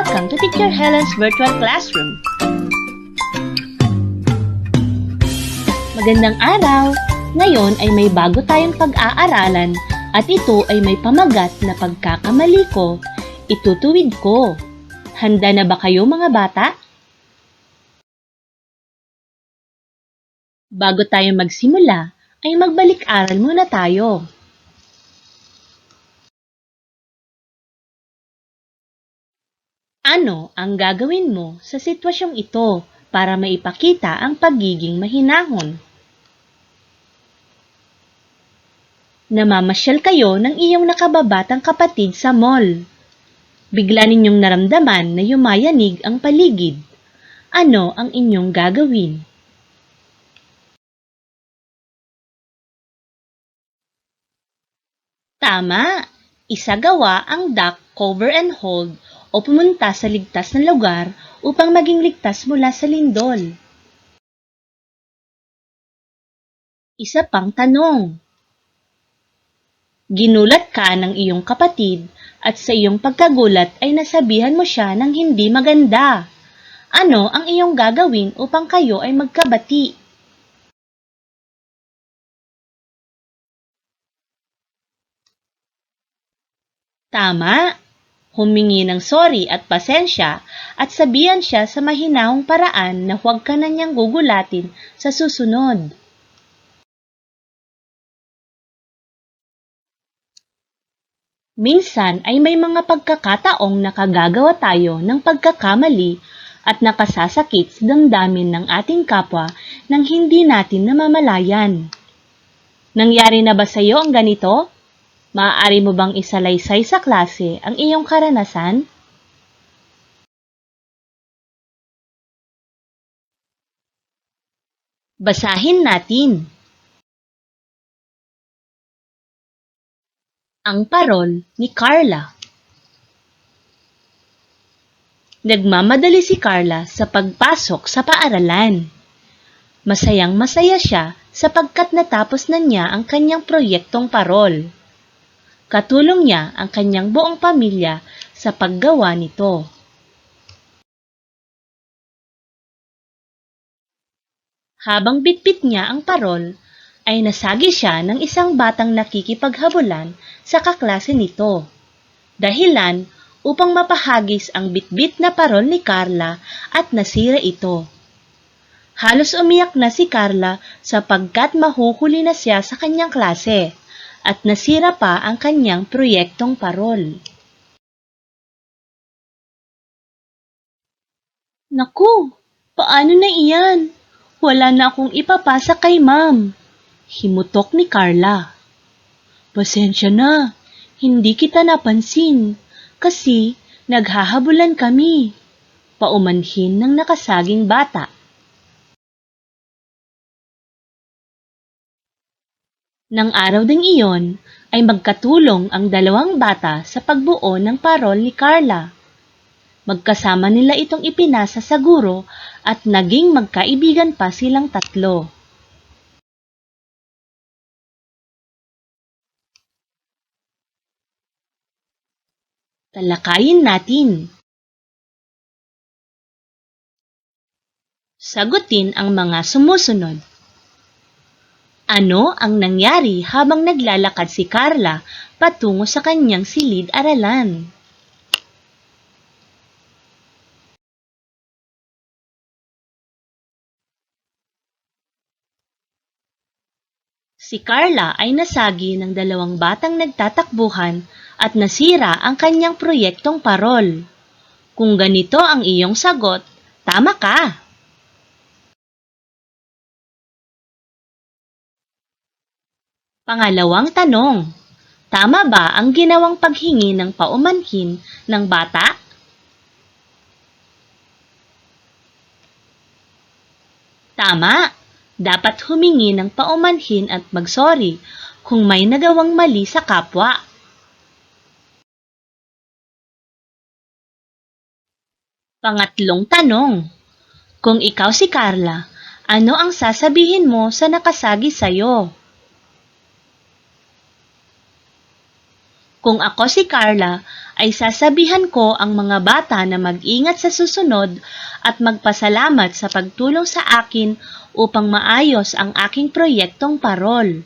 Welcome to Teacher Helen's Virtual Classroom. Magandang araw! Ngayon ay may bago tayong pag-aaralan at ito ay may pamagat na pagkakamali ko, itutuwid ko. Handa na ba kayo mga bata? Bago tayo magsimula, ay magbalik-aral muna tayo. Ano ang gagawin mo sa sitwasyong ito para maipakita ang pagiging mahinahon? Namamasyal kayo ng iyong nakababatang kapatid sa mall. Bigla ninyong naramdaman na yumayanig ang paligid. Ano ang inyong gagawin? Tama! Isagawa ang duck, cover and hold o pumunta sa ligtas na lugar upang maging ligtas mula sa lindol. Isa pang tanong. Ginulat ka ng iyong kapatid at sa iyong pagkagulat ay nasabihan mo siya ng hindi maganda. Ano ang iyong gagawin upang kayo ay magkabati? Tama! Humingi ng sorry at pasensya at sabihan siya sa mahinahong paraan na huwag ka na niyang gugulatin sa susunod. Minsan ay may mga pagkakataong nakagagawa tayo ng pagkakamali at nakasasakit sa damdamin ng ating kapwa nang hindi natin namamalayan. Nangyari na ba sa iyo ang ganito? Maaari mo bang isalaysay sa klase ang iyong karanasan? Basahin natin. Ang parol ni Carla Nagmamadali si Carla sa pagpasok sa paaralan. Masayang masaya siya sapagkat natapos na niya ang kanyang proyektong parol. Katulong niya ang kanyang buong pamilya sa paggawa nito. Habang bitbit niya ang parol, ay nasagi siya ng isang batang nakikipaghabulan sa kaklase nito. Dahilan upang mapahagis ang bitbit na parol ni Carla at nasira ito. Halos umiyak na si Carla sapagkat mahuhuli na siya sa kanyang klase at nasira pa ang kanyang proyektong parol. Naku, paano na iyan? Wala na akong ipapasa kay ma'am. Himutok ni Carla. Pasensya na, hindi kita napansin kasi naghahabulan kami. Paumanhin ng nakasaging bata. Nang araw ding iyon, ay magkatulong ang dalawang bata sa pagbuo ng parol ni Carla. Magkasama nila itong ipinasa sa guro at naging magkaibigan pa silang tatlo. Talakayin natin. Sagutin ang mga sumusunod. Ano ang nangyari habang naglalakad si Carla patungo sa kanyang silid-aralan? Si Carla ay nasagi ng dalawang batang nagtatakbuhan at nasira ang kanyang proyektong parol. Kung ganito ang iyong sagot, tama ka! Pangalawang tanong, tama ba ang ginawang paghingi ng paumanhin ng bata? Tama! Dapat humingi ng paumanhin at magsorry kung may nagawang mali sa kapwa. Pangatlong tanong, kung ikaw si Carla, ano ang sasabihin mo sa nakasagi sa'yo? Kung ako si Carla, ay sasabihan ko ang mga bata na mag-ingat sa susunod at magpasalamat sa pagtulong sa akin upang maayos ang aking proyektong parol.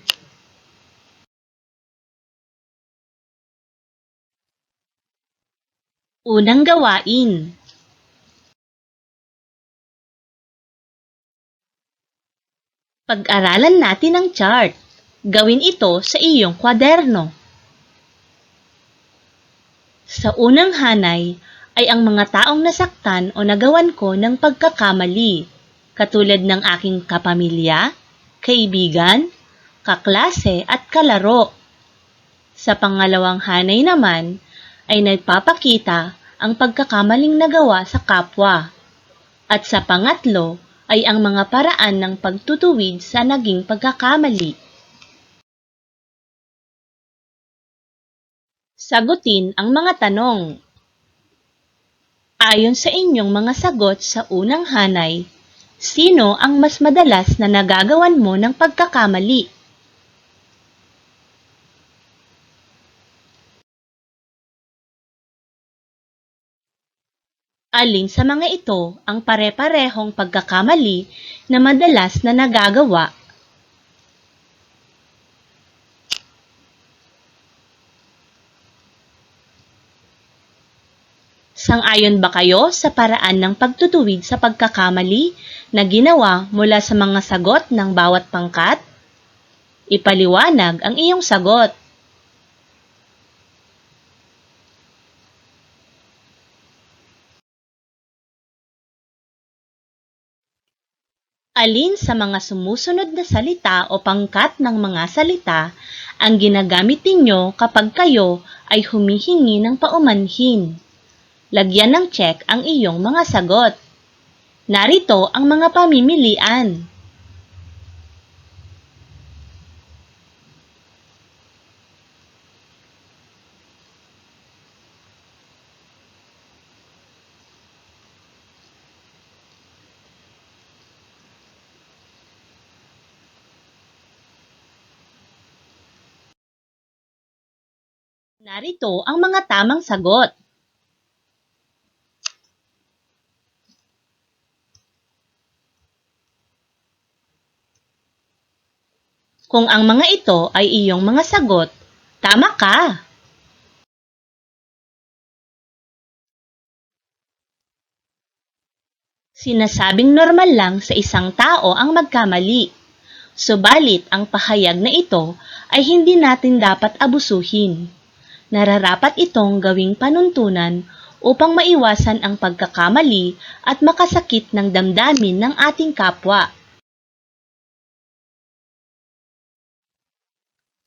Unang gawain. Pag-aralan natin ang chart. Gawin ito sa iyong kwaderno. Sa unang hanay ay ang mga taong nasaktan o nagawan ko ng pagkakamali, katulad ng aking kapamilya, kaibigan, kaklase at kalaro. Sa pangalawang hanay naman ay nagpapakita ang pagkakamaling nagawa sa kapwa. At sa pangatlo ay ang mga paraan ng pagtutuwid sa naging pagkakamali. Sagutin ang mga tanong. Ayon sa inyong mga sagot sa unang hanay, sino ang mas madalas na nagagawan mo ng pagkakamali? Alin sa mga ito ang pare-parehong pagkakamali na madalas na nagagawa? Sang-ayon ba kayo sa paraan ng pagtutuwid sa pagkakamali na ginawa mula sa mga sagot ng bawat pangkat? Ipaliwanag ang iyong sagot. Alin sa mga sumusunod na salita o pangkat ng mga salita ang ginagamit ninyo kapag kayo ay humihingi ng paumanhin? Lagyan ng check ang iyong mga sagot. Narito ang mga pamimilian. Narito ang mga tamang sagot. Kung ang mga ito ay iyong mga sagot, tama ka! Sinasabing normal lang sa isang tao ang magkamali. Subalit ang pahayag na ito ay hindi natin dapat abusuhin. Nararapat itong gawing panuntunan upang maiwasan ang pagkakamali at makasakit ng damdamin ng ating kapwa.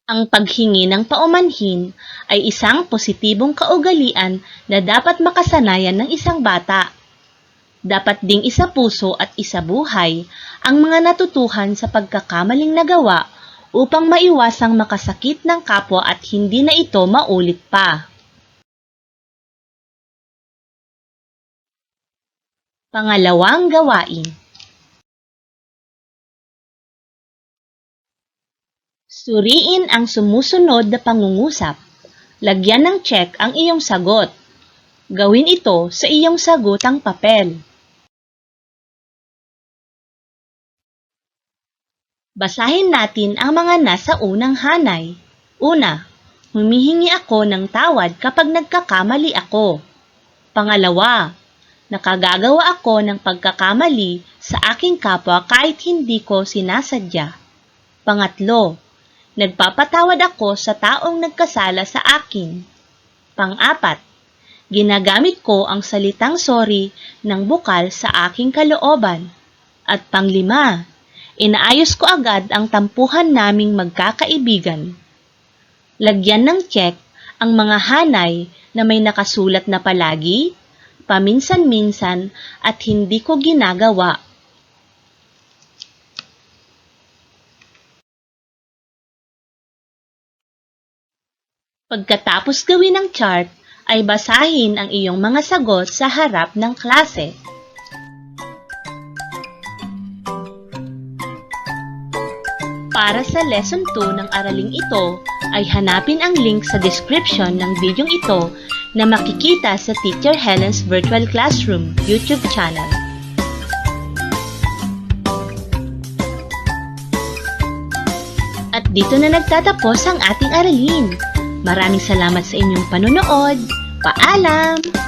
Ang paghingi ng paumanhin ay isang positibong kaugalian na dapat makasanayan ng isang bata. Dapat ding isa puso at isa buhay ang mga natutuhan sa pagkakamaling nagawa upang maiwasang makasakit ng kapwa at hindi na ito maulit pa. Pangalawang gawain Suriin ang sumusunod na pangungusap. Lagyan ng check ang iyong sagot. Gawin ito sa iyong sagutang papel. Basahin natin ang mga nasa unang hanay. Una, humihingi ako ng tawad kapag nagkakamali ako. Pangalawa, nakagagawa ako ng pagkakamali sa aking kapwa kahit hindi ko sinasadya. Pangatlo, nagpapatawad ako sa taong nagkasala sa akin. Pang-apat, ginagamit ko ang salitang sorry ng bukal sa aking kalooban. At panglima, inaayos ko agad ang tampuhan naming magkakaibigan. Lagyan ng check ang mga hanay na may nakasulat na palagi, paminsan-minsan at hindi ko ginagawa. Pagkatapos gawin ang chart, ay basahin ang iyong mga sagot sa harap ng klase. Para sa lesson 2 ng araling ito, ay hanapin ang link sa description ng bidyong ito na makikita sa Teacher Helen's Virtual Classroom YouTube channel. At dito na nagtatapos ang ating aralin. Maraming salamat sa inyong panonood. Paalam!